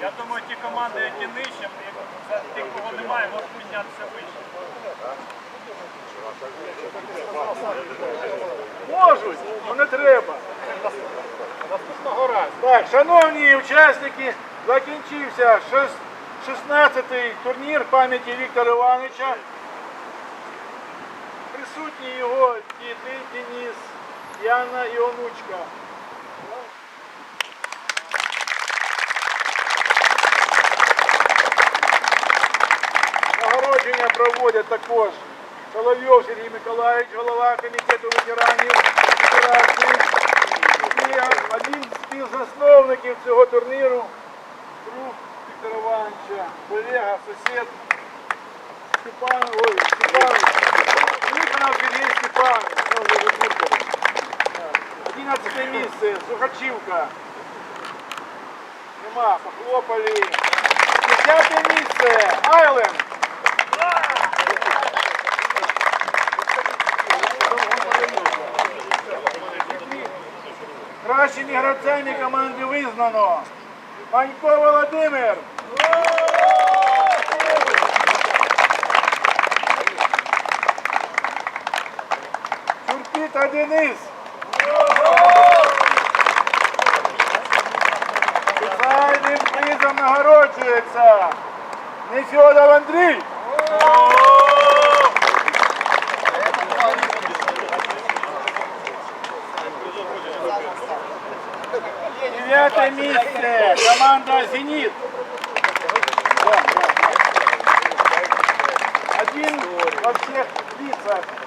Я думаю, ті команди, які нижче, тих, кого немає, можуть піднятися вище. Можуть, але не треба. Наступного разу. Так, шановні учасники, закінчився 16-й турнір пам'яті Віктора Івановича. Присутні його діти Денис, Яна і онучка. Нагородження проводять також Соловйов Сергій Миколаївич, голова комітету ветеранів Федерації. І один з співзасновників цього турніру, друг Віктора Івановича, колега, сусід Степан, ой, Степан, Никонов Сергій ну, вибухали. 11 місце, Сухачівка. Нема, похлопали. 10 місце, Айленд. Кращими гравцями команди визнано. Панько Володимир. Чуркіта Денис. Спеціальним призом нагороджується Нефьодов Андрій. Девятое место. Команда «Зенит». Да, да. Один во всех лицах.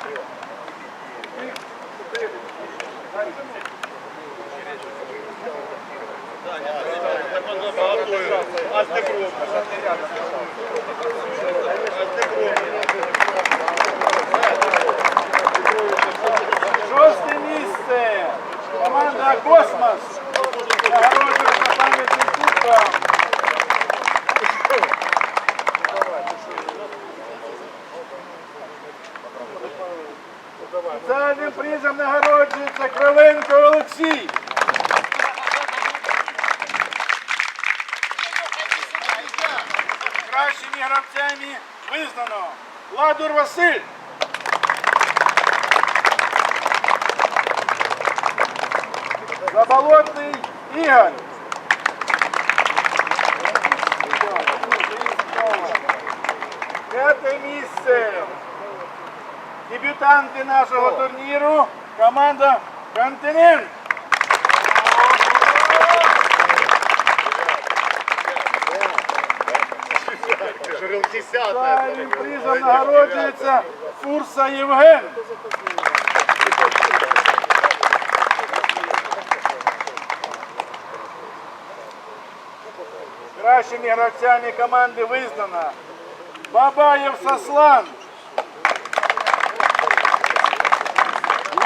Шосте місце. Команда «Космос». Нагороджується пам'ятним кубком. Спеціальним призом нагороджується Кривенко Олексій. гравцями визнано Ладур Василь. Заболотний Ігор. П'яте місце. Дебютанти нашого турніру. Команда Континент. Далі призом нагороджується Фурса Євген. Кращими гравцями команди визнано Бабаєв Сослан.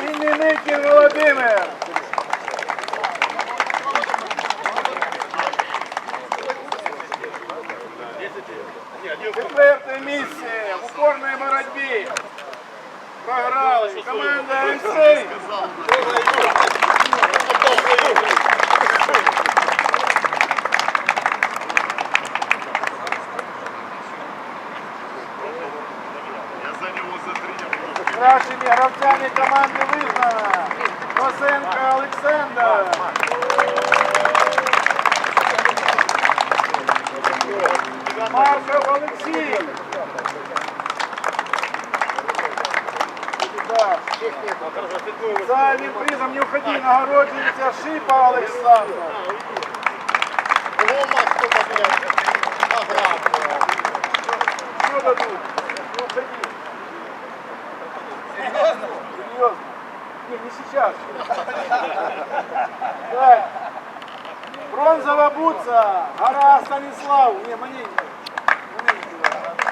Іменників Володимир. Четверте місце в упорній боротьбі. Програли. Команда Олексій. Кращими гравцями команди визнано. Косенко Олександр. Марков Олексій. Так. Спеціальним призом не уходи, нагороджується Шипа Олександр. Що дадуть? Не уходи. Серьезно? Серьезно. Не, не сейчас. Так. Бронзова бутса. Гора Станислав. Не, маленько.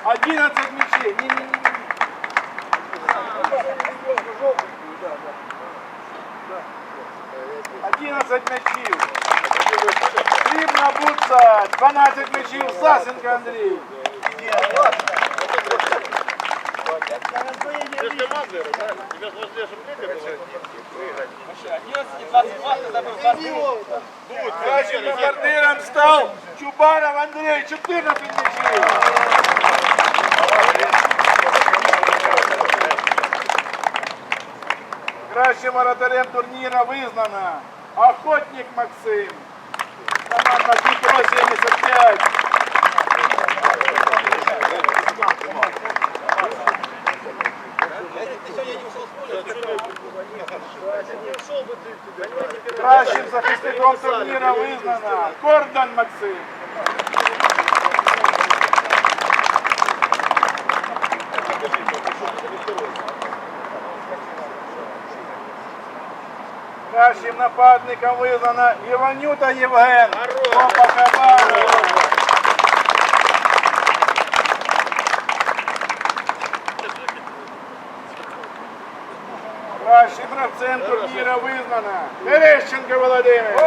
Маленько. 11 мячей. Не, не, не. не. Да, да. Да. 11 мячів. Срібна бутса. 12 мячів. Сасенко Андрій. Ты же командир, правильно? Тебе же важнее, чтобы ты выиграть. Кращим бомбардиром стал Чубаров Андрей, 14 мячей. Кращим воротарем турніра визнано Охотник Максим. Команда Дніпро 75. Кращим захисником турніра визнано Кордон Максим. Кращим нападником визнано Іванюта Євген. Кращим гравцем турніра визнано Терещенко Володимир.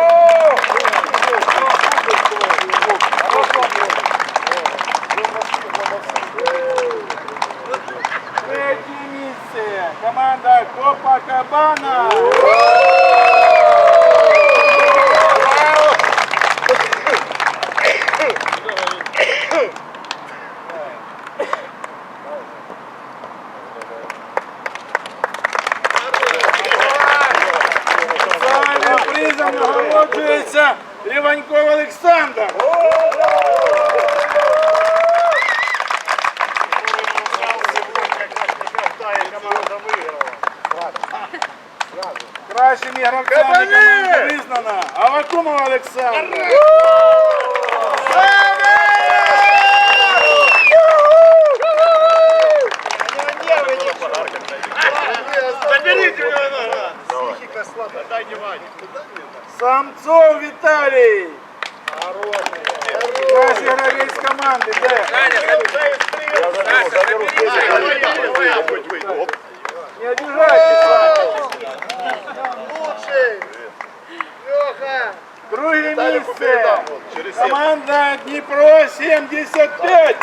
Третє місце. Команда Копакабана. Кращими гравцями команди визнано Авакумов Олександр. Заберите него наград. Психика слабая. Дай внимание. Самцов Віталій. Кращий гравець команди. Де? Не обижайтесь. Друге місце. Команда Дніпро 75.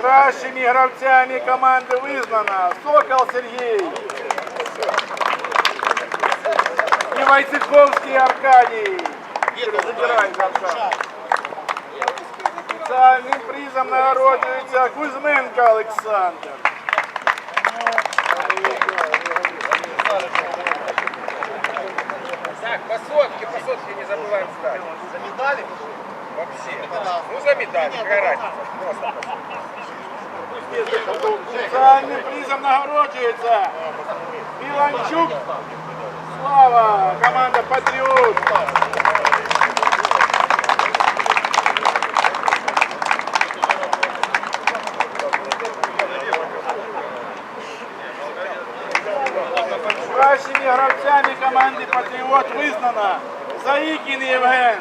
Кращими гравцями команди визнано Сокол Сергій. І Войцеховський Аркадій. Забирай, Аркадій. Спеціальним призом нагороджується Кузьменко Олександр. Так, по сотке, по сотке не забываем ставить. За медали? Вообще. Ну, за медали, какая разница. Просто. Спеціальним призом нагороджується Іванчук Слава, команда Патріот. Кращими гравцями команди Патріот визнано Заїкін Євген.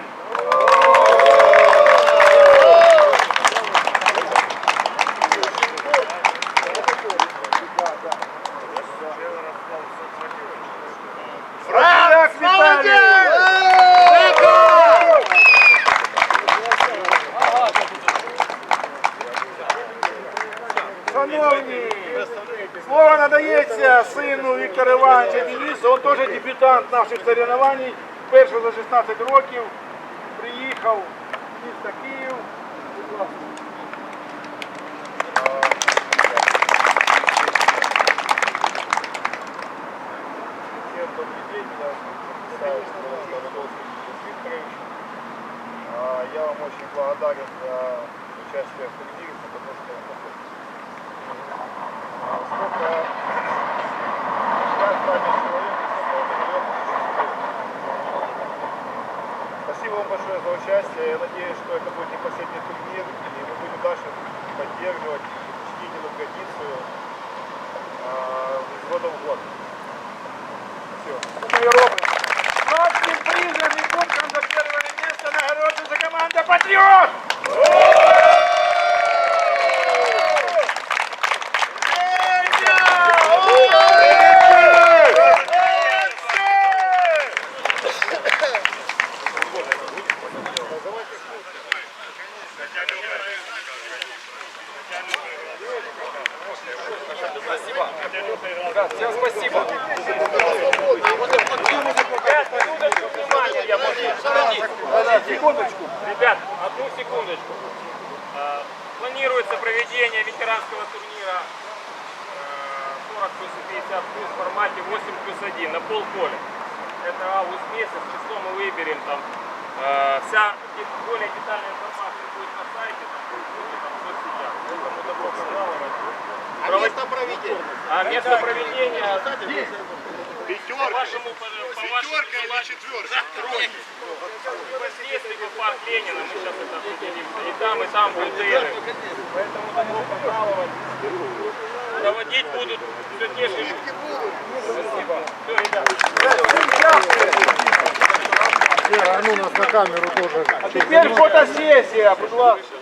Станція Дениса, он тоже дебютант наших соревнований. Перший за 16 років приїхав з міста Київ. Я вам очень благодарен за участие в турнире, потому что ну, сколько Спасибо вам большое за участие. Я надеюсь, что это будет не последний турнир, и мы будем дальше поддерживать, чтить эту традицию из года в год. ребят, всем спасибо. Ребят, минуточку. Ребят, одну секундочку. А, планируется проведение ветеранского турнира э, 40 плюс 50 плюс в формате 8 плюс 1 на полполя. Это август месяц, число мы выберем там. Э, вся более детальная информация будет на сайте. А место проведения? А место проведения по вашему, по, по вашему желанию. Непосредственно в парк Ленина, мы сейчас это определим. И там, и там будут игры. Поэтому добро пожаловать. Проводить будут все те же. Спасибо. Все, ребята. А теперь фотосессия, ласка.